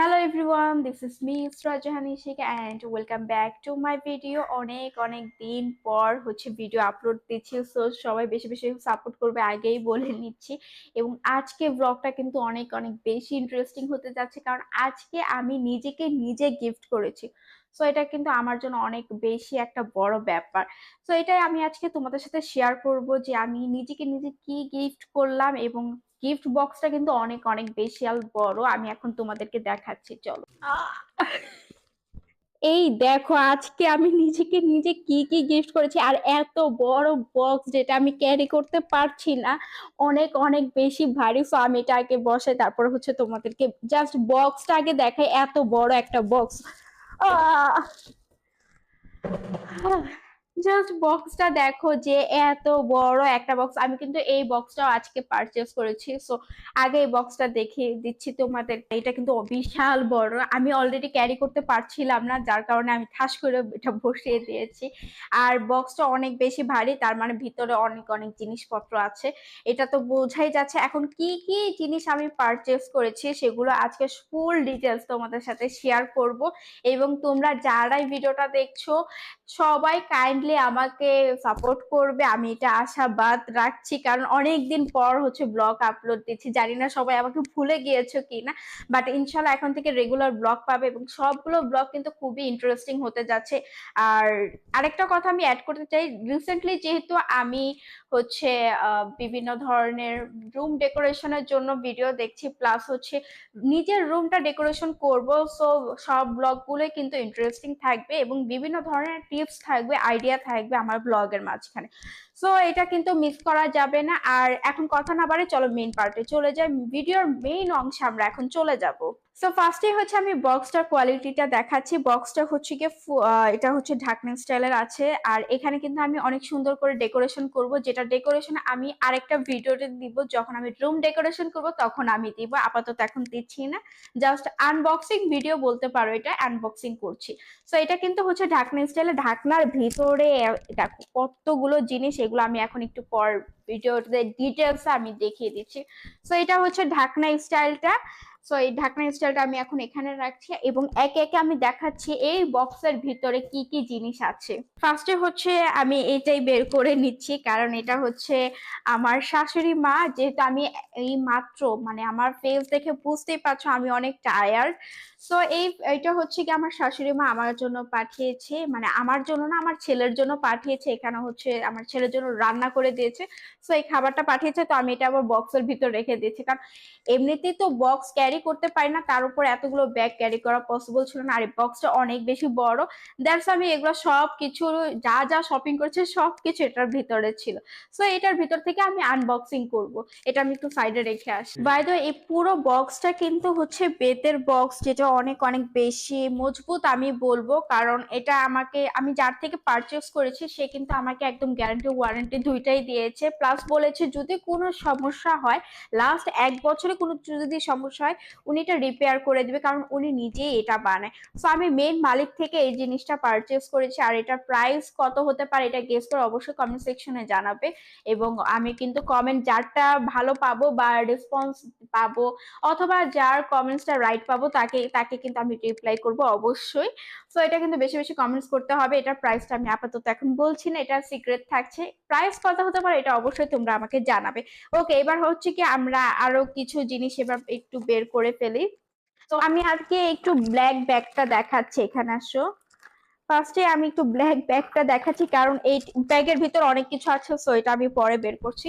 Hello everyone this is me Isra Jahani Sheikh and welcome back to my video অনেক অনেক দিন পর হচ্ছে ভিডিও আপলোড দিচ্ছি সো সবাই বেশি বেশি সাপোর্ট করবে, আগেই বলে নিচ্ছি। এবং আজকে ব্লগটা কিন্তু অনেক অনেক বেশি ইন্টারেস্টিং হতে যাচ্ছে, কারণ আজকে আমি নিজেকে নিজে গিফট করেছি। সো এটা কিন্তু আমার জন্য অনেক বেশি একটা বড় ব্যাপার। সো এটাই আমি আজকে তোমাদের সাথে শেয়ার করব যে আমি নিজেকে নিজে কি গিফট করলাম এবং গিফট বক্সটা কিন্তু অনেক অনেক বেশি আর বড়। আমি এখন তোমাদেরকে দেখাচ্ছি, চলো। এই দেখো, আজকে আমি নিজেকে নিজে কি কি গিফট করেছি, আর এত বড় বক্স যেটা আমি ক্যারি করতে পারছি না, অনেক অনেক বেশি ভারী। সো আমি এটা আগে বসে তারপর হচ্ছে তোমাদেরকে জাস্ট বক্সটা আগে দেখাই, এত বড় একটা বক্স জাস্ট বক্সটা দেখো যে এত বড় একটা বক্স আমি কিন্তু এই বক্সটাও আজকে পারচেস করেছি। সো আগে এই বক্সটা দেখিয়ে দিচ্ছি তোমাদের। এটা কিন্তু বিশাল বড়। আমি অলরেডি ক্যারি করতে পারছিলাম না, যার কারণে আমি ঠাস করে এটা বসিয়ে দিয়েছি। আর বক্সটা অনেক বেশি ভারী, তার মানে ভিতরে অনেক অনেক জিনিসপত্র আছে। এটা তো বোঝাই যাচ্ছে। এখন কি কি জিনিস আমি পারচেস করেছি সেগুলো আজকে ফুল ডিটেলস তোমাদের সাথে শেয়ার করব। এবং তোমরা যারাই ভিডিওটা দেখছ, সবাই কাইন্ডলি আমাকে সাপোর্ট করবে, আমি এটা আশাবাদ রাখছি। কারণ অনেক দিন পর হচ্ছে ব্লগ আপলোড দিচ্ছি। জানি না সবাই আমাকে ভুলে গিয়েছো কিনা বাট ইনশাল্লাহ এখন থেকে রেগুলার ব্লগ পাবে এবং সবগুলো ব্লগ কিন্তু খুবই ইন্টারেস্টিং হতে যাচ্ছে। আর আরেকটা কথা আমি অ্যাড করতে চাই রিসেন্টলি যেহেতু আমি হচ্ছে বিভিন্ন ধরনের রুম ডেকোরেশনের জন্য ভিডিও দেখছি প্লাস হচ্ছে নিজের রুমটা ডেকোরেশন করব সো সব ব্লগগুলোই কিন্তু ইন্টারেস্টিং থাকবে এবং বিভিন্ন ধরনের টিপস থাকবে আইডিয়া থাকবে আমার ব্লগের মাঝখানে। সো এটা কিন্তু মিস করা যাবে না। আর এখন কথা না বাড়ে চলো মেইন পার্টে চলে যাই। ভিডিওর মেইন অংশে আমরা এখন চলে যাব। সো ফার্স্টে হচ্ছে আমি বক্সটার কোয়ালিটিটা দেখাচ্ছি। বক্সটা হচ্ছে কি এটা হচ্ছে ঢাকনা স্টাইলের আছে। আর এখানে কিন্তু আমি অনেক সুন্দর করে ডেকোরেশন করব। যেটা ডেকোরেশন আমি আরেকটা ভিডিওতে দিব। যখন আমি রুম ডেকোরেশন করব, তখন আমি দিব। আপাতত এখন দিচ্ছি না। জাস্ট আনবক্সিং ভিডিও বলতে পারো এটা আনবক্সিং করছি। সো এটা কিন্তু হচ্ছে ঢাকনা স্টাইলে ঢাকনার ভিতরে, দেখো কতগুলো জিনিস, এগুলো আমি এখন একটু পর ভিডিওতে ডিটেলস আমি দেখিয়ে দিচ্ছি। সো এটা হচ্ছে ঢাকনা স্টাইলটা সো এই ঢাকনা স্টাইলটা আমি এখন এখানে রাখছি এবং একে একে আমি দেখাচ্ছি এই বক্সের ভিতরে কি কি জিনিস আছে। ফার্স্টে হচ্ছে আমি এটাই বের করে নিচ্ছি, কারণ এটা হচ্ছে আমার শাশুড়ি মা, যেহেতু আমি এই মাত্র মানে আমার ফেস দেখে বুঝতেই পারছ আমি অনেক টায়ার্ড সো এই, এটা হচ্ছে কি আমার শাশুড়ি মা আমার জন্য পাঠিয়েছে মানে আমার জন্য না, আমার ছেলের জন্য পাঠিয়েছে, এখানে হচ্ছে আমার ছেলের জন্য রান্না করে দিয়েছে। সো এই খাবারটা পাঠিয়েছে, তো আমি এটা আবার বক্সের ভিতর রেখে দিয়েছি, কারণ এমনিতেই তো বক্স ক্যারি করতে পারি না, তার উপর এতগুলো ব্যাগ ক্যারি করা পসিবল ছিল না। আর এই বক্সটা অনেক বেশি বড়। দ্যাটস আমি এগুলো সব কিছু যা যা শপিং করেছে সব কিছু এটার ভিতরে ছিল। সো এটার ভিতর থেকে আমি আনবক্সিং করব। এটা আমি একটু সাইডে রেখে আসি। বাই দ্য এই পুরো বক্সটা কিন্তু হচ্ছে বেতের বক্স যেটা অনেক অনেক বেশি মজবুত আমি বলব। কারণ এটা আমাকে, আমি যার থেকে পারচেস করেছি, সে কিন্তু আমাকে একদম গ্যারান্টি ওয়ারেন্টি দুইটাই দিয়েছে। প্লাস বলেছে, যদি কোনো সমস্যা হয় লাস্ট এক বছরে কোনো যদি সমস্যা হয় উনি এটা রিপেয়ার করে দিবে, কারণ উনি নিজেই এটা বানায়। সো আমি মেন মালিক থেকে এই জিনিসটা পারচেস করেছি, আর এটার প্রাইস কত হতে পারে এটা গেস করে অবশ্যই কমেন্ট সেকশনে জানাবে। এবং আমি কিন্তু কমেন্ট যারটা ভালো পাবো বা রেসপন্স পাবো, অথবা যার কমেন্টসটা রাইট পাবো, তাকে তাকে কিন্তু আমি রিপ্লাই করব অবশ্যই। সো এটা কিন্তু বেশি বেশি কমেন্টস করতে হবে। এটার প্রাইসটা আমি আপাতত এখন বলছি না, এটা সিক্রেট থাকছে। প্রাইস কত হতে পারে এটা অবশ্যই তোমরা আমাকে জানাবে। ওকে এবার হচ্ছে কি আমরা আরও কিছু জিনিস এবার একটু বের করে ফেলি। তো আমি আজকে একটু ব্ল্যাক ব্যাগটা দেখাচ্ছি, এখানে আসো। ফার্স্টে আমি একটু ব্ল্যাক ব্যাগটা দেখাচ্ছি, কারণ এই ব্যাগের ভিতর অনেক কিছু আছে সো এটা আমি পরে বের করছি।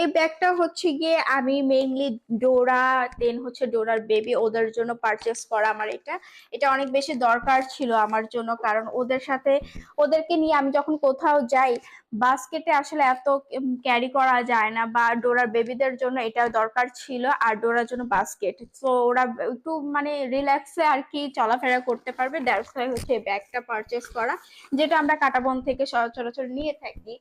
এই ব্যাগটা হচ্ছে গিয়ে আমি মেইনলি ডোরা দেন হচ্ছে ডোরার বেবি ওদের জন্য পারচেস করা আমার এটা। এটা অনেক বেশি দরকার ছিল আমার জন্য, কারণ ওদের সাথে, ওদেরকে নিয়ে আমি যখন কোথাও যাই বাস্কেটে আসলে এত ক্যারি করা যায় না, বা ডোরার বেবিদের জন্য এটা দরকার ছিল, আর ডোরার জন্য বাস্কেট তো ওরা একটু মানে রিল্যাক্সে আর কি চলাফেরা করতে পারবে দ্যাটস হচ্ছে ব্যাগটা পারচেস করা, যেটা আমরা কাটাবন থেকে সচরাচর নিয়ে থাকি।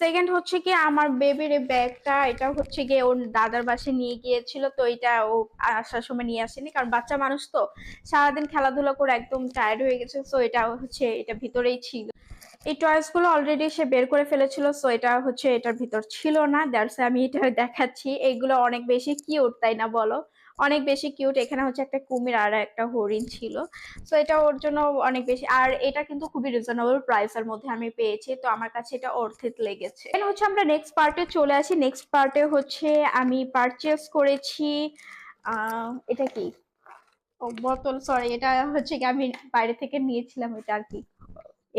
সেকেন্ড হচ্ছে কি, আমার বেবির ব্যাগটা এটা হচ্ছে গিয়ে ওর দাদার বাসে নিয়ে গিয়েছিল, তো এটা ও আসার সময় নিয়ে আসেনি, কারণ বাচ্চা মানুষ তো, সারাদিন খেলাধুলা করে একদম টায়ার্ড হয়ে গেছে সো এটা হচ্ছে, এটা ভিতরেই ছিল। এই টয়েসগুলো অলরেডি সে বের করে ফেলেছিল সো এটা হচ্ছে, এটার ভিতর ছিল না দ্যাটস আমি এটা দেখাচ্ছি। এগুলো অনেক বেশি কিউট তাই না বলো? অনেক বেশি কিউট এখানে হচ্ছে একটা কুমির আর একটা হরিণ ছিল। তো এটা ওর জন্য অনেক বেশি। আর এটা কিন্তু খুবই রিজনেবল প্রাইসের মধ্যে আমি পেয়েছি। তো আমার কাছে এটা অর্থিত লেগেছে। Then হচ্ছে আমরা নেক্সট পার্টে চলে আসি। নেক্সট পার্টে হচ্ছে আমি পারচেস করেছি এটা কি? বোতল সরি এটা হচ্ছে কি আমি বাইরে থেকে নিয়েছিলাম এটা আর কি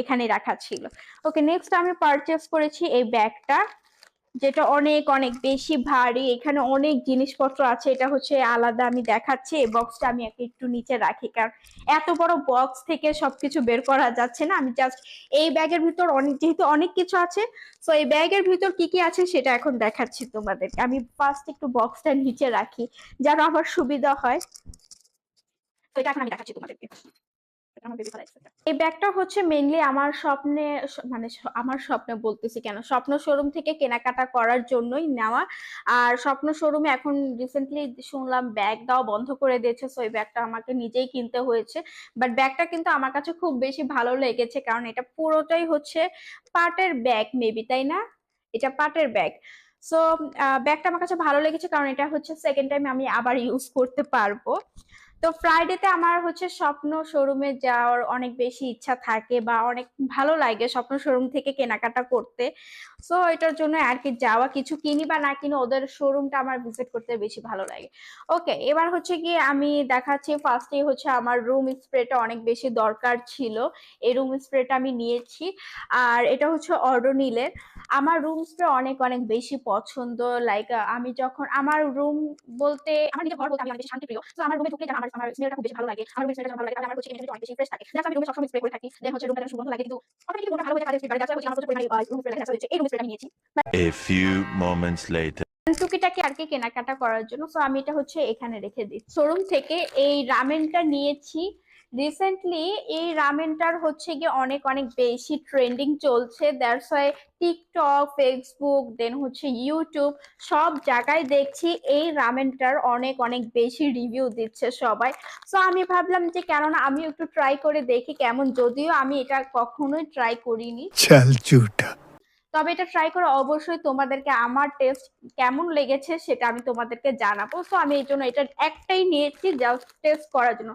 এখানে রাখা ছিল। ওকে নেক্সট আমি পারচেস করেছি এই ব্যাগটা। যেটা অনেক অনেক বেশি ভারী। এখানে অনেক জিনিসপত্র আছে, এটা হচ্ছে আলাদা আমি দেখাচ্ছি, এই বক্সটা আমি একে একটু নিচে রাখি, কারণ এত বড় বক্স থেকে সবকিছু বের করা যাচ্ছে না। আমি জাস্ট এই ব্যাগের ভিতর অনেক, যেহেতু অনেক কিছু আছে তো এই ব্যাগের ভিতর কি কি আছে সেটা এখন দেখাচ্ছি তোমাদের আমি ফার্স্ট একটু বক্সটা নিচে রাখি, যেন আমার সুবিধা হয়। তো এটা এখন আমি দেখাচ্ছি তোমাদেরকে। এই ব্যাগটা হচ্ছে মেইনলি আমার স্বপ্নে মানে আমার স্বপ্নে বলতেছি কেন? স্বপ্ন শোরুম থেকে কেনাকাটা করার জন্যই নেওয়া। আর স্বপ্ন শোরুমে এখন রিসেন্টলি শুনলাম ব্যাগ দেওয়া বন্ধ করে দিয়েছে সো এই ব্যাগটা আমাকে নিজেই কিনতে হয়েছে। বাট ব্যাগটা কিন্তু আমার কাছে খুব বেশি ভালো লেগেছে, কারণ এটা পুরোটাই হচ্ছে পাটের ব্যাগ মেবি তাই না? এটা পাটের ব্যাগ। সো ব্যাগটা আমার কাছে ভালো লেগেছে, কারণ এটা হচ্ছে সেকেন্ড টাইম আমি আবার ইউজ করতে পারব। তো ফ্রাইডেতে আমার হচ্ছে স্বপ্ন শোরুমে যাওয়ার অনেক বেশি ইচ্ছা থাকে বা অনেক ভালো লাগে স্বপ্ন শোরুম থেকে কেনাকাটা করতে। সো এটার জন্য আর কি যাওয়া, কিছু কিনি বা না কিনি ওদের শোরুমটা আমার ভিজিট করতে বেশি ভালো লাগে। ওকে এবার হচ্ছে কি আমি দেখাচ্ছি ফার্স্টে হচ্ছে আমার রুম স্প্রেটা অনেক বেশি দরকার ছিল। এই রুম স্প্রেটা আমি নিয়েছি। আর এটা হচ্ছে অর্ডোনিলের আমার রুম স্প্রে অনেক অনেক বেশি পছন্দ। লাইক আমি যখন, আমার রুম বলতে, আমার নিজের ঘর বলতে আমি অনেক বেশি শান্তিপ্রিয়, তো আমার রুমে ঢুকলে আমার আমার স্মেলটা খুব বেশি ভালো লাগে আমার স্মেলটা ভালো লাগে তাহলে আমার হচ্ছে এনার্জি অনেক বেশি ফ্রেশ থাকে। যাতে আমি রুমে সবসময় স্প্রে করে থাকি দেন হচ্ছে রুমটা সুগন্ধ লাগে কিন্তু অটোমেটিকলি রুমটা ভালো হয়ে কাজের স্প্রে যাতে হচ্ছে আমার প্রচুর পরিমাণে রুম স্প্রে দেখা হচ্ছে এই রুম স্প্রেটা আমি নিয়েছি। A few moments later. টুকিটাকি আর কি কেনাকাটা করার জন্য তো আমি এটা হচ্ছে এখানে রেখে দিই। শোরুম থেকে এই রামেনটা নিয়েছি রিসেন্টলি এই রামেনটার হচ্ছে গিয়ে অনেক অনেক বেশি ট্রেন্ডিং চলছে। That's why TikTok Facebook then হচ্ছে ইউটিউব সব জায়গায় দেখছি এই রামেনটার অনেক অনেক বেশি রিভিউ দিচ্ছে সবাই। সো আমি ভাবলাম যে কেননা আমি একটু ট্রাই করে দেখি কেমন। যদিও আমি এটা কখনোই ট্রাই করিনি। চুটা তবে এটা ট্রাই করে অবশ্যই তোমাদেরকে আমার টেস্ট কেমন লেগেছে সেটা আমি তোমাদেরকে জানাব। সো আমি এই জন্য এটা একটাই নিয়েছি জাস্ট টেস্ট করার জন্য।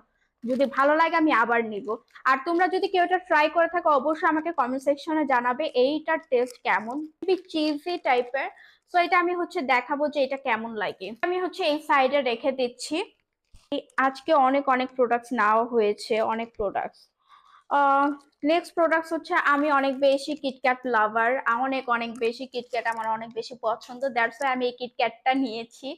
যদি ভালো লাগে আমি আবার নিব। আর তোমরা যদি কেউ এটা ট্রাই করে থাকো, অবশ্যই আমাকে কমেন্ট সেকশনে জানাবে এইটার টেস্ট কেমন। খুবই চিজি টাইপের তো এটা আমি হচ্ছে দেখাবো যে এটা কেমন লাগে। আমি হচ্ছে এই সাইডে রেখে দিচ্ছি। আজকে অনেক অনেক প্রোডাক্টস নেওয়া হয়েছে, অনেক প্রোডাক্টস নেক্সট প্রোডাক্টস হচ্ছে আমি অনেক বেশি কিটক্যাট লাভার অনেক অনেক বেশি কিটক্যাট আমার অনেক বেশি পছন্দ। দ্যাটস ওয়াই আমি এই কিটক্যাটটা নিয়েছি।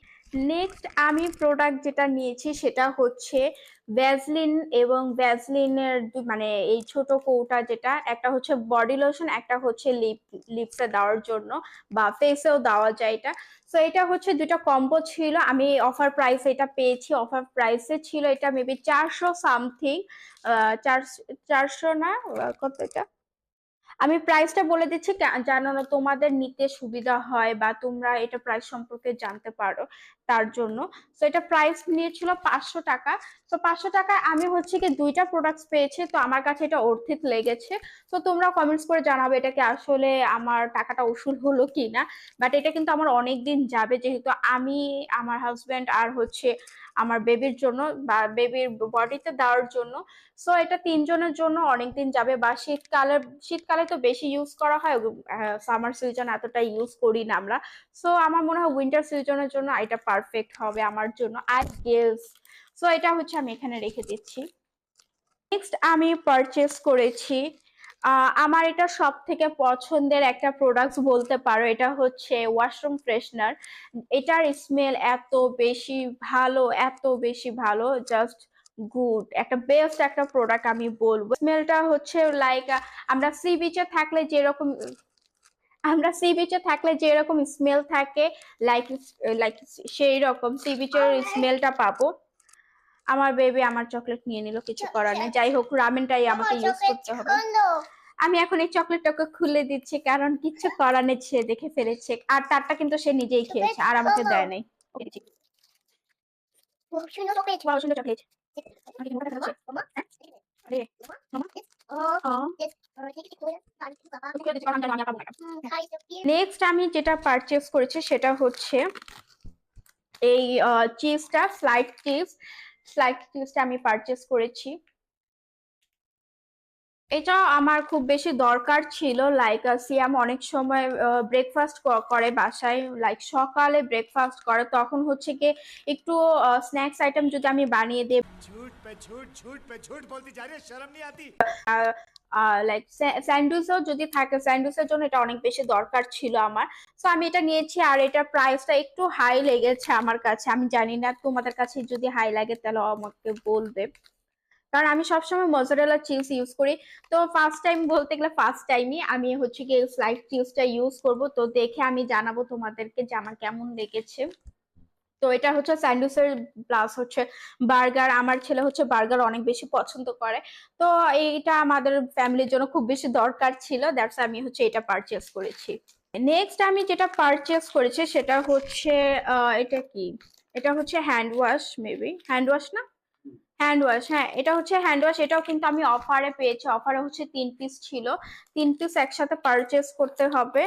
নেক্সট আমি প্রোডাক্ট যেটা নিয়েছি সেটা হচ্ছে ভ্যাজলিন এবং ভ্যাজলিনের মানে এই ছোট কৌটা যেটা, একটা হচ্ছে বডি লোশন একটা হচ্ছে লিপ লিপসে দেওয়ার জন্য বা ফেসেও দেওয়া যায় এটা। সো এটা হচ্ছে দুটো কম্বো ছিল। আমি অফার প্রাইস এটা পেয়েছি অফার প্রাইসে ছিল এটা মেবি চারশো সামথিং চারশো না কত এটা? আমি প্রাইসটা বলে দিচ্ছি যেন না তোমাদের নিতে সুবিধা হয় বা তোমরা এটা প্রাইস সম্পর্কে জানতে পারো। তার জন্য। তো এটা প্রাইস নিয়েছিল পাঁচশো টাকা। তো পাঁচশো টাকায় আমি হচ্ছে কি দুইটা প্রোডাক্টস পেয়েছি। তো আমার কাছে এটা অর্থিত লেগেছে। তো তোমরা কমেন্টস করে জানাবে এটা কি আসলে আমার টাকাটা উসুল হলো কি না। বাট এটা কিন্তু আমার অনেক দিন যাবে যেহেতু আমি, আমার হাজবেন্ড আর হচ্ছে আমার বেবির জন্য বা বেবির বডিতে দেওয়ার জন্য। সো এটা তিনজনের জন্য অনেক দিন যাবে। বা শীতকালে শীতকালে তো বেশি ইউজ করা হয়। সামার সিজন এতটা ইউজ করি না আমরা। সো আমার মনে হয় উইন্টার সিজনের জন্য এটা পারফেক্ট হবে আমার জন্য আর গেলস সো এটা হচ্ছে আমি এখানে রেখে দিচ্ছি। নেক্সট আমি পারচেস করেছি। আমার এটা সব থেকে পছন্দের একটা প্রোডাক্ট বলতে পারো, এটা হচ্ছে ওয়াশরুম ফ্রেশনার এটার স্মেল এত বেশি ভালো, এত বেশি ভালো জাস্ট গুড একটা বেস্ট একটা প্রোডাক্ট আমি বলব। স্মেলটা হচ্ছে লাইক আমরা সি বিচে থাকলে যেরকম আমরা সি বিচে থাকলে যেরকম স্মেল থাকে লাইক লাইক সেই রকম সি বিচের স্মেলটা পাবো। আমার বেবি আমার চকলেট নিয়ে নিল কিছু করার নেই। যাই হোক রামেনটাই আমাকে ইউজ করতে হবে। আমি এখন এই চকলেটটাকে খুলে দিচ্ছি কারণ কিচ্ছু করার নেই সে দেখে ফেলেছে। আর তারটা কিন্তু সে নিজেই খেয়েছে আর আমাকে দেয় নাই। চকলেট চকলেট নেক্সট আমি যেটা পারচেস করেছি সেটা হচ্ছে এই চিজটা ফ্লাইট চিজ ফ্লাইট চিজটা আমি পারচেস করেছি। এটা আমার খুব বেশি দরকার ছিল লাইক সিয়াম অনেক সময় ব্রেকফাস্ট করে বাসায় লাইক সকালে ব্রেকফাস্ট করে। তখন হচ্ছে কি একটু স্ন্যাক্স আইটেম যদি আমি বানিয়ে দেব লাইক স্যান্ডউইচও যদি থাকে স্যান্ডউইচের জন্য এটা অনেক বেশি দরকার ছিল আমার। সো আমি এটা নিয়েছি আর এটার প্রাইসটা একটু হাই লেগেছে আমার কাছে। আমি জানি না তোমাদের কাছে যদি হাই লাগে তাহলে আমাকে বলবে। কারণ আমি সবসময় মজারেলা চিজ ইউজ করি। তো ফার্স্ট টাইম বলতে গেলে ফার্স্ট টাইমই আমি হচ্ছে কি স্লাইড চিজটা ইউজ করব। তো দেখে আমি জানাব তোমাদেরকে যে আমার কেমন লেগেছে। তো এটা হচ্ছে স্যান্ডউইচের প্লাস হচ্ছে বার্গার আমার ছেলে হচ্ছে বার্গার অনেক বেশি পছন্দ করে। তো এইটা আমাদের ফ্যামিলির জন্য খুব বেশি দরকার ছিল। দ্যাটস আমি হচ্ছে এটা পারচেস করেছি। নেক্সট আমি যেটা পারচেস করেছি সেটা হচ্ছে এটা কি? এটা হচ্ছে hand wash maybe hand wash না? হ্যান্ড ওয়াশ হ্যাঁ এটা হচ্ছে হ্যান্ড ওয়াশ এটাও কিন্তু আমি অফারে পেয়েছি। অফারে হচ্ছে তিন পিস ছিল। তিন পিস একসাথে পারচেস করতে হবে,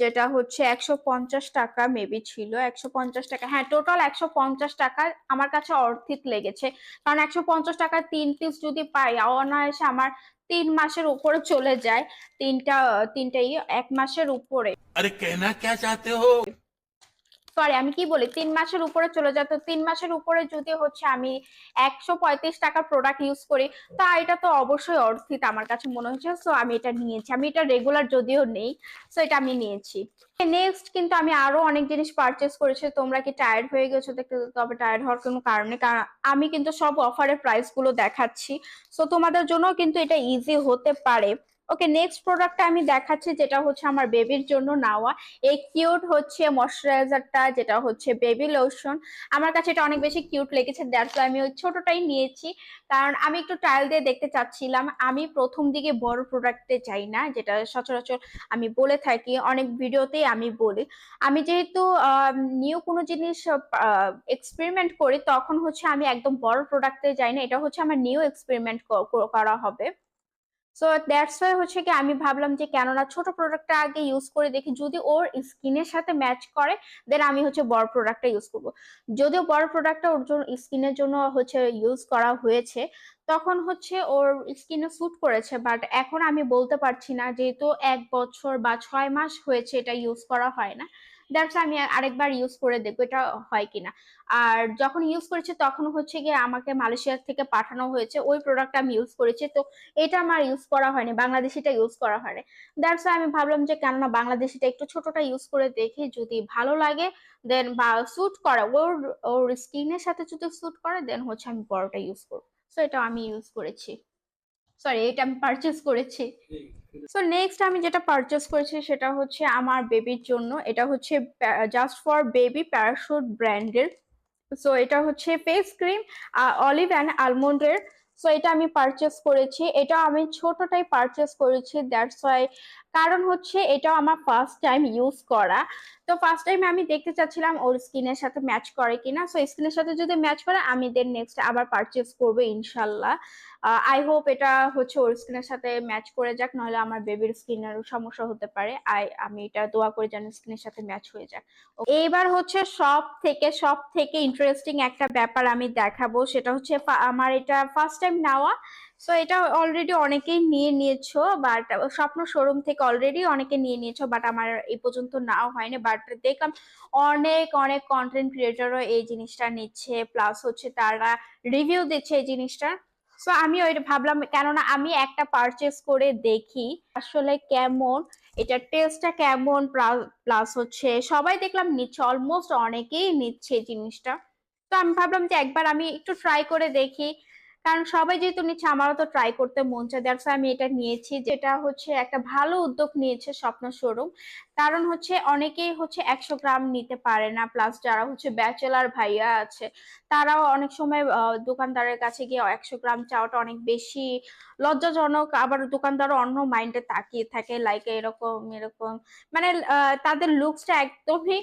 যেটা হচ্ছে একশো পঞ্চাশ টাকা মেবি ছিল। একশো পঞ্চাশ টাকা হ্যাঁ টোটাল একশো পঞ্চাশ টাকা আমার কাছে অর্থিত লেগেছে। কারণ একশো পঞ্চাশ টাকা তিন পিস যদি পাই, অনায়াসে আমার তিন মাসের উপরে চলে যায়। তিনটা, তিনটাই এক মাসের উপরে। আরে কেনা কে চাতে হো সরি আমি কি বলি? তিন মাসের উপরে চলে যায়। তো তিন মাসের উপরে যদি হচ্ছে আমি একশো পঁয়ত্রিশ টাকার প্রোডাক্ট ইউজ করি, তা এটা তো অবশ্যই অর্থিত আমার কাছে মনে হচ্ছে। সো আমি এটা নিয়েছি। আমি এটা রেগুলার যদিও নেই সো এটা আমি নিয়েছি। নেক্সট কিন্তু আমি আরও অনেক জিনিস পারচেস করেছি। তোমরা কি টায়ার্ড হয়ে গেছো? দেখতে তবে টায়ার্ড হওয়ার কোনো কারণে কারণ আমি কিন্তু সব অফারের প্রাইসগুলো দেখাচ্ছি। সো তোমাদের জন্য কিন্তু এটা ইজি হতে পারে। ওকে নেক্সট প্রোডাক্টটা আমি দেখাচ্ছি যেটা হচ্ছে আমার বেবির জন্য নেওয়া। এই কিউট হচ্ছে ময়শ্চারাইজারটা যেটা হচ্ছে বেবি লোশন আমার কাছে এটা অনেক বেশি কিউট লেগেছে দ্যাটস আমি ওই ছোটটাই নিয়েছি। কারণ আমি একটু ট্রায়াল দিয়ে দেখতে চাচ্ছিলাম, আমি প্রথম দিকে বড় প্রোডাক্টে চাই না, যেটা সচরাচর আমি বলে থাকি, অনেক ভিডিওতেই আমি বলি। আমি যেহেতু নিউ কোনো জিনিস এক্সপেরিমেন্ট করি, তখন হচ্ছে আমি একদম বড় প্রোডাক্টে যাই না, এটা হচ্ছে আমার নিউ এক্সপেরিমেন্ট করা হবে। সো দ্যাটস ওয়াই হচ্ছে কি আমি ভাবলাম যে কেননা ছোট প্রোডাক্টটা আগে ইউজ করে দেখি, যদি ওর স্কিনের সাথে ম্যাচ করে দেন আমি হচ্ছে বড় প্রোডাক্টটা ইউজ করব। যদিও বড় প্রোডাক্টটা ওর জন্য স্কিনের জন্য হচ্ছে ইউজ করা হয়েছে, তখন হচ্ছে ওর স্কিনে স্যুট করেছে বাট এখন আমি বলতে পারছি না, যেহেতু এক বছর বা ছয় মাস হয়েছে এটা ইউজ করা হয় না। দ্যাটস আমি আরেকবার ইউজ করে দেখব এটা হয় কিনা। আর যখন ইউজ করেছি তখন হচ্ছে গিয়ে আমাকে মালয়েশিয়া থেকে পাঠানো হয়েছে, ওই প্রোডাক্ট আমি ইউজ করেছি। তো এটা আমার ইউজ করা হয়নি, বাংলাদেশিটা ইউজ করা হয়নি। দ্যাটস আমি ভাবলাম যে কেননা বাংলাদেশিটা একটু ছোটটা ইউজ করে দেখি, যদি ভালো লাগে দেন বা স্যুট করে, ওর ওর স্কিনের সাথে যদি স্যুট করে দেন হচ্ছে আমি বড়টা ইউজ করব। সো এটা আমি ইউজ করেছি। সরি এটা আমি পারচেস করেছি। সো নেক্সট আমি যেটা পারচেস করেছি সেটা হচ্ছে আমার বেবির জন্য। এটা হচ্ছে জাস্ট ফর বেবি প্যারাশুট ব্র্যান্ডের সো এটা হচ্ছে ফেস ক্রিম অলিভ অ্যান্ড আলমন্ডের সো এটা আমি পারচেস করেছি। এটা আমি ছোটটাই পারচেস করেছি। দ্যাটস ওয়াই কারণ হচ্ছে এটাও আমার ফার্স্ট টাইম ইউজ করা। তো ফার্স্ট টাইম আমি দেখতে চাচ্ছিলাম ওর স্কিনের সাথে ম্যাচ করে কিনা। সো স্কিনের সাথে যদি ম্যাচ করে, আমি দেন নেক্সট আবার পারচেস করব ইনশাল্লাহ। আই হোপ এটা হচ্ছে ওর স্কিনের সাথে ম্যাচ করে যাক নাহলে আমার বেবির স্কিনের সমস্যা হতে পারে। আই, আমি এটা দোয়া করে যেন স্কিনের সাথে ম্যাচ হয়ে যাক। এইবার হচ্ছে সব থেকে সব থেকে ইন্টারেস্টিং একটা ব্যাপার আমি দেখাবো। সেটা হচ্ছে আমার এটা ফার্স্ট টাইম নেওয়া। সো এটা অলরেডি অনেকেই নিয়ে নিয়েছো বাট স্বপ্ন শোরুম থেকে অলরেডি অনেকে নিয়ে নিয়েছো বাট আমার এই পর্যন্ত নাও হয়নি। বাট দেখলাম অনেক অনেক কন্টেন্ট ক্রিয়েটারও এই জিনিসটা নিচ্ছে প্লাস হচ্ছে তারা রিভিউ দিচ্ছে এই জিনিসটা। সো আমি ওই ভাবলাম, কেননা আমি একটা পারচেস করে দেখি, আসলে কেমন, এটা টেস্টটা কেমন প্লাস হচ্ছে সবাই দেখলাম নিচ্ছে অলমোস্ট অনেকেই নিচ্ছে জিনিসটা। তো আমি ভাবলাম যে একবার আমি একটু ট্রাই করে দেখি। কারণ সবাই যেহেতু নিচ্ছে, আমারও তো ট্রাই করতে মন চায়। দ্যাটস আমি এটা নিয়েছি, যেটা হচ্ছে একটা ভালো উদ্যোগ নিয়েছে স্বপ্ন শোরুম কারণ হচ্ছে অনেকেই হচ্ছে একশো গ্রাম নিতে পারে না প্লাস যারা হচ্ছে ব্যাচেলার ভাইয়া আছে, তারাও অনেক সময় দোকানদারের কাছে গিয়ে একশো গ্রাম চাওয়াটা অনেক বেশি লজ্জাজনক। আবার দোকানদারও অন্য মাইন্ডে তাকিয়ে থাকে লাইক এরকম এরকম। মানে তাদের লুকসটা একদমই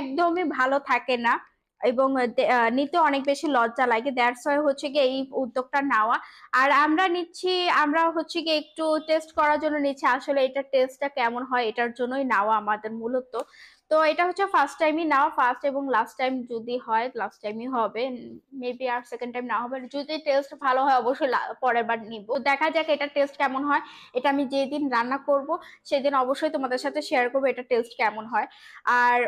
একদমই ভালো থাকে না। এবং নিতে অনেক বেশি লজ্জা লাগে। দ্যাটস ওয়াই হচ্ছে গিয়ে এই উদ্যোগটা নেওয়া। আর আমরা নিচ্ছি, আমরা হচ্ছে কি একটু টেস্ট করার জন্য নিচ্ছি। আসলে এটা টেস্টটা কেমন হয়, এটার জন্যই নেওয়া আমাদের মূলত। তো এটা হচ্ছে ফার্স্ট টাইমই নেওয়া ফার্স্ট এবং লাস্ট টাইম যদি হয় লাস্ট টাইমই হবে মেবি আর সেকেন্ড টাইম না হবে। যদি টেস্ট ভালো হয়, অবশ্যই পরের বার নিব। দেখা যাক এটা টেস্ট কেমন হয়। এটা আমি যেদিন রান্না করব, সেদিন অবশ্যই তোমাদের সাথে শেয়ার করব এটা টেস্ট কেমন হয়। আর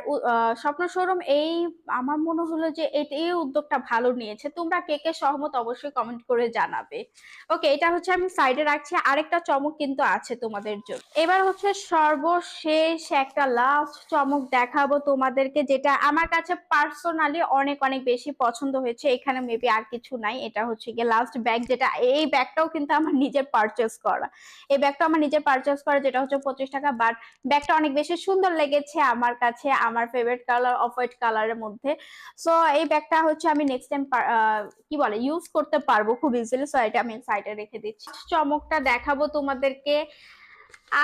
স্বপ্ন শোরুম এই, আমার মনে হলো যে এই উদ্যোগটা ভালো নিয়েছে। তোমরা কে কে সহমত অবশ্যই কমেন্ট করে জানাবে। ওকে এটা হচ্ছে আমি সাইডে রাখছি। আরেকটা চমক কিন্তু আছে তোমাদের জন্য। এবার হচ্ছে সর্বশেষ একটা লাস্ট চমক দেখাবো তোমাদেরকে যেটা আমার কাছে পার্সোনালি অনেক অনেক বেশি পছন্দ হয়েছে। এখানে মেবি আর কিছু নাই। এটা হচ্ছে গিয়ে লাস্ট ব্যাগ যেটা, এই ব্যাগটাও কিন্তু আমার নিজের পারচেস করা। এই ব্যাগটা আমার নিজের পারচেস করা, যেটা হচ্ছে পঁচিশ টাকা। বাট ব্যাগটা অনেক বেশি সুন্দর লেগেছে আমার কাছে, আমার ফেভারিট কালার অফ হোয়াইট কালারের মধ্যে। সো এই ব্যাগটা হচ্ছে আমি নেক্সট টাইম কি বলে ইউজ করতে পারব খুব ইজিলি সো এটা আমি সাইডে রেখে দিচ্ছি। চমকটা দেখাবো তোমাদেরকে।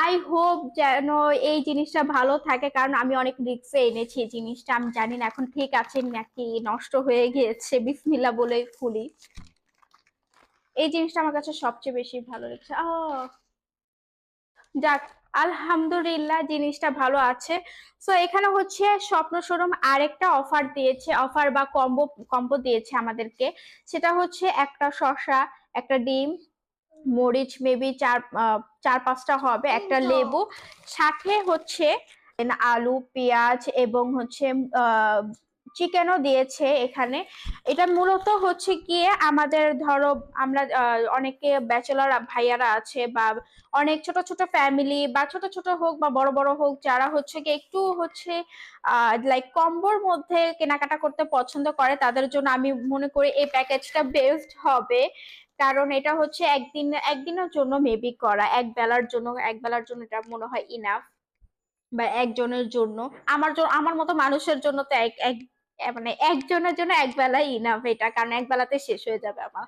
আই হোপ যেন এই জিনিসটা ভালো থাকে, কারণ আমি অনেক রিক্সে এনেছি এই জিনিসটা, আমি জানি না এখন ঠিক আছে নাকি নষ্ট হয়ে গিয়েছে বিসমিল্লা বলে খুলি এই জিনিসটা আমার কাছে সবচেয়ে বেশি ভালো লেগেছে। আহ যাক, আলহামদুলিল্লাহ জিনিসটা ভালো আছে। সো এখানে হচ্ছে স্বপ্ন শোরুম আরেকটা অফার দিয়েছে অফার বা কম্বো কম্বো দিয়েছে আমাদেরকে। সেটা হচ্ছে একটা শসা, একটা ডিম মরিচ মেবি চার চার পাঁচটা হবে একটা লেবু। সাথে হচ্ছে আলু পেঁয়াজ এবং হচ্ছে চিকেনও দিয়েছে এখানে। এটা মূলত হচ্ছে গিয়ে আমাদের ধরো আমরা অনেকে ব্যাচেলার ভাইয়ারা আছে বা অনেক ছোট ছোট ফ্যামিলি বা ছোট ছোট হোক বা বড় বড় হোক যারা হচ্ছে কি একটু হচ্ছে লাইক কম্বোর মধ্যে কেনাকাটা করতে পছন্দ করে তাদের জন্য আমি মনে করি এই প্যাকেজটা বেস্ট হবে। কারণ এটা হচ্ছে একদিন, একদিনের জন্য মেবি করা, এক বেলার জন্য, এক বেলার জন্য এটা মনে হয় ইনাফ বা একজনের জন্য। আমার আমার মতো মানুষের জন্য তো এক এক মানে একজনের জন্য এক বেলা ইনাফ এটা, কারণ এক বেলাতে শেষ হয়ে যাবে আমার।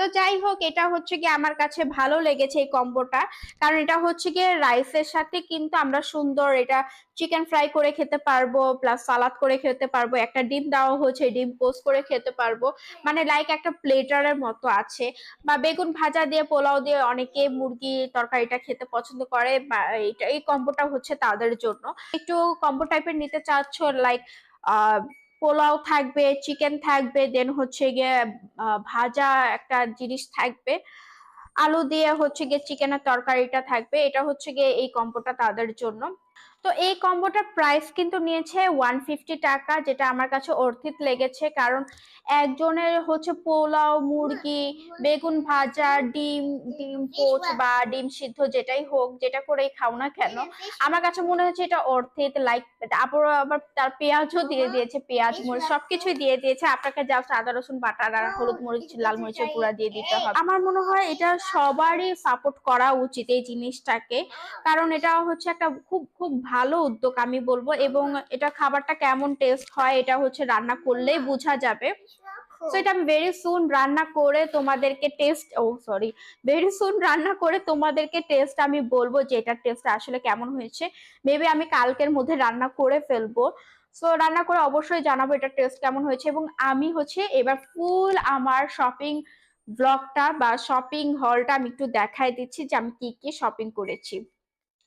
তো যাই হোক, এটা হচ্ছে কি আমার কাছে ভালো লেগেছে এই কম্বোটা। কারণ এটা হচ্ছে গিয়ে রাইসের সাথে কিন্তু আমরা সুন্দর এটা চিকেন ফ্রাই করে খেতে পারব প্লাস সালাদ করে খেতে পারব, একটা ডিম দেওয়া হচ্ছে ডিম পোস্ট করে খেতে পারব। মানে লাইক একটা প্লেটারের মতো আছে। বা বেগুন ভাজা দিয়ে, পোলাও দিয়ে অনেকে মুরগি তরকারিটা খেতে পছন্দ করে এই কম্বোটা হচ্ছে তাদের জন্য। একটু কম্বো টাইপের নিতে চাচ্ছ লাইক পোলাও থাকবে চিকেন থাকবে দেন হচ্ছে গিয়ে ভাজা একটা জিনিস থাকবে। আলু দিয়ে হচ্ছে গিয়ে চিকেনের তরকারিটা থাকবে। এটা হচ্ছে গিয়ে এই কম্পোটা তাদের জন্য। তো এই কম্বোটার প্রাইস কিন্তু নিয়েছে ওয়ান ফিফটি টাকা, যেটা আমার কাছে অর্থিত লেগেছে। কারণ একজনের হচ্ছে পোলাও, মুরগি, বেগুন ভাজা, ডিম ডিম পোচ বা ডিম সিদ্ধ যেটাই হোক, যেটা করেই খাও না কেন, আমার কাছে মনে হচ্ছে এটা অর্থিত। লাইক আবার আবার তার পেঁয়াজও দিয়ে দিয়েছে, পেঁয়াজ, মরিচ, সবকিছুই দিয়ে দিয়েছে। আপনাকে যা আদা, রসুন বাটার আর হলুদ মরিচ, লাল মরিচের গুঁড়া দিয়ে দিতে হবে। আমার মনে হয় এটা সবারই সাপোর্ট করা উচিত এই জিনিসটাকে। কারণ এটা হচ্ছে একটা খুব খুব ভালো উদ্যোগ আমি বলব এবং এটা খাবারটা কেমন টেস্ট হয়, এটা হচ্ছে রান্না করলেই বোঝা যাবে। তো এটা আমি ভেরি সুন রান্না করে তোমাদেরকে taste oh sorry very soon রান্না করে তোমাদেরকে টেস্ট আমি বলব যে এটার টেস্ট আসলে কেমন হয়েছে। মেবি আমি কালকের মধ্যে রান্না করে ফেলব। সো রান্না করে অবশ্যই জানাব এটার টেস্ট কেমন হয়েছে এবং আমি হচ্ছে এবার ফুল আমার শপিং ব্লগটা বা শপিং হলটা আমি একটু দেখাই দিচ্ছি যে আমি কি কি শপিং করেছি।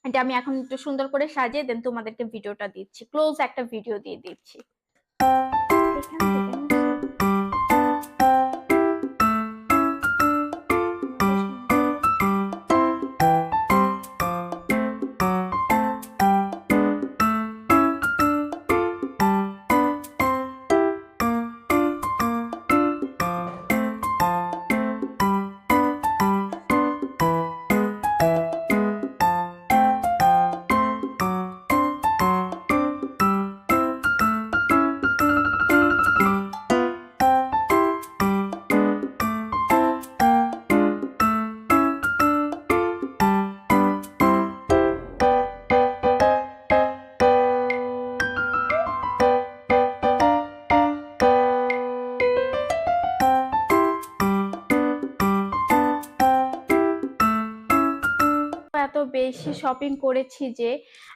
এটা আমি এখন একটু সুন্দর করে সাজিয়ে দেন, তোমাদেরকে ভিডিওটা দিচ্ছি। ক্লোজ একটা ভিডিও দিয়ে দিচ্ছি। এখান বেশি শপিং করেছি যে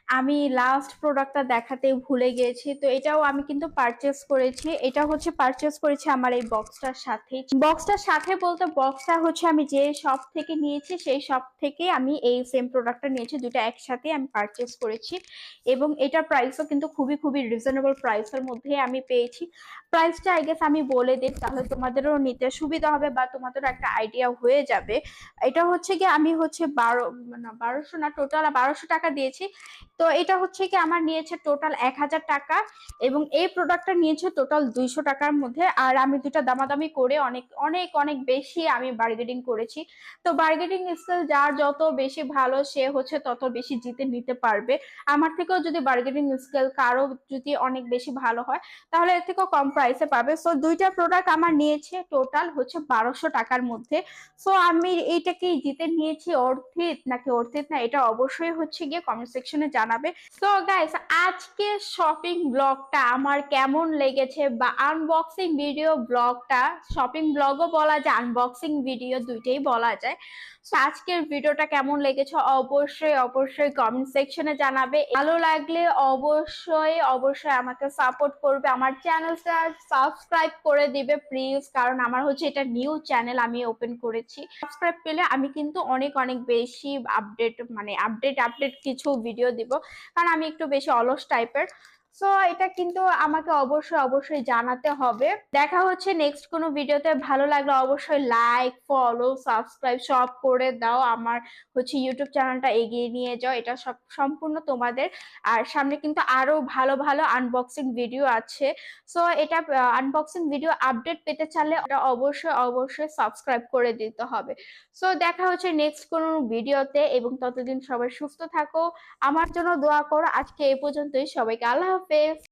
আমি লাস্ট প্রোডাক্টটা দেখাতে ভুলে গিয়েছি তো এটাও আমি কিন্তু পারচেস করেছি। এটা হচ্ছে পারচেস করেছি আমার এই বক্সটার সাথে। বক্সটার সাথে বলতে বক্সটা হচ্ছে আমি যে শপ থেকে নিয়েছি, সেই শপ থেকে আমি এই সেম প্রোডাক্টটা নিয়েছি দুটো একসাথে আমি পারচেস করেছি। এবং এটার প্রাইসও কিন্তু খুবই খুবই রিজনেবল প্রাইসের মধ্যে আমি পেয়েছি। প্রাইসটা আই গেস আমি বলে দিই, তাহলে তোমাদেরও নিতে সুবিধা হবে বা তোমাদেরও একটা আইডিয়া হয়ে যাবে। এটা হচ্ছে কি আমি হচ্ছে বারো, না বারোশো না টোটাল বারোশো টাকা দিয়েছি। তো এটা হচ্ছে কি আমার নিয়েছে টোটাল এক হাজার টাকা এবং এই প্রোডাক্টটা নিয়েছে টোটাল দুইশো টাকার মধ্যে। আর আমি দুটা দামাদামি করে অনেক অনেক অনেক বেশি আমি বার্গেনিং করেছি। তো বার্গেনিং স্কিল যার যত বেশি ভালো সে হচ্ছে তত বেশি জিতে নিতে পারবে। আমার থেকেও যদি বার্গেনিং স্কিল কারও যদি অনেক বেশি ভালো হয়, তাহলে এর থেকেও কম প্রাইসে পাবে। সো দুইটা প্রোডাক্ট আমার নিয়েছে টোটাল হচ্ছে বারোশো টাকার মধ্যে। সো আমি এইটাকে জিতে নিয়েছি অর্থিত নাকি অর্থিত না, এটা অবশ্যই হচ্ছে গিয়ে কমেন্ট সেকশনে জানাবে সো গাইস আজকে শপিং ব্লগটা আমার কেমন লেগেছে বা আনবক্সিং ভিডিও ব্লগটা শপিং ব্লগও বলা যায় আনবক্সিং ভিডিও দুইটাই বলা যায়। আজকের ভিডিওটা কেমন লেগেছে? অবশ্যই অবশ্যই কমেন্ট সেকশনে জানাবে। ভালো লাগলে অবশ্যই অবশ্যই আমাকে সাপোর্ট করবে। আমার চ্যানেলটা সাবস্ক্রাইব করে দিবে প্লিজ কারণ আমার হচ্ছে এটা নিউ চ্যানেল আমি ওপেন করেছি। সাবস্ক্রাইব পেলে আমি কিন্তু অনেক অনেক বেশি আপডেট মানে আপডেট আপডেট কিছু ভিডিও দিব। কারণ আমি একটু বেশি অলস টাইপের সো এটা কিন্তু আমাকে অবশ্যই অবশ্যই জানাতে হবে। দেখা হচ্ছে নেক্সট কোনো ভিডিওতে ভালো লাগলে অবশ্যই লাইক ফলো সাবস্ক্রাইব সব করে দাও। আমার হচ্ছে ইউটিউব চ্যানেলটা এগিয়ে নিয়ে যাও। এটা সব, সম্পূর্ণ তোমাদের। আর সামনে কিন্তু আরও ভালো ভালো আনবক্সিং ভিডিও আছে। সো এটা আনবক্সিং ভিডিও আপডেট পেতে চাইলে এটা অবশ্যই অবশ্যই সাবস্ক্রাইব করে দিতে হবে। সো দেখা হচ্ছে নেক্সট কোনো ভিডিওতে এবং ততদিন সবাই সুস্থ থাকো। আমার জন্য দোয়া করো। আজকে এই পর্যন্তই। সবাইকে আল্লাহ ver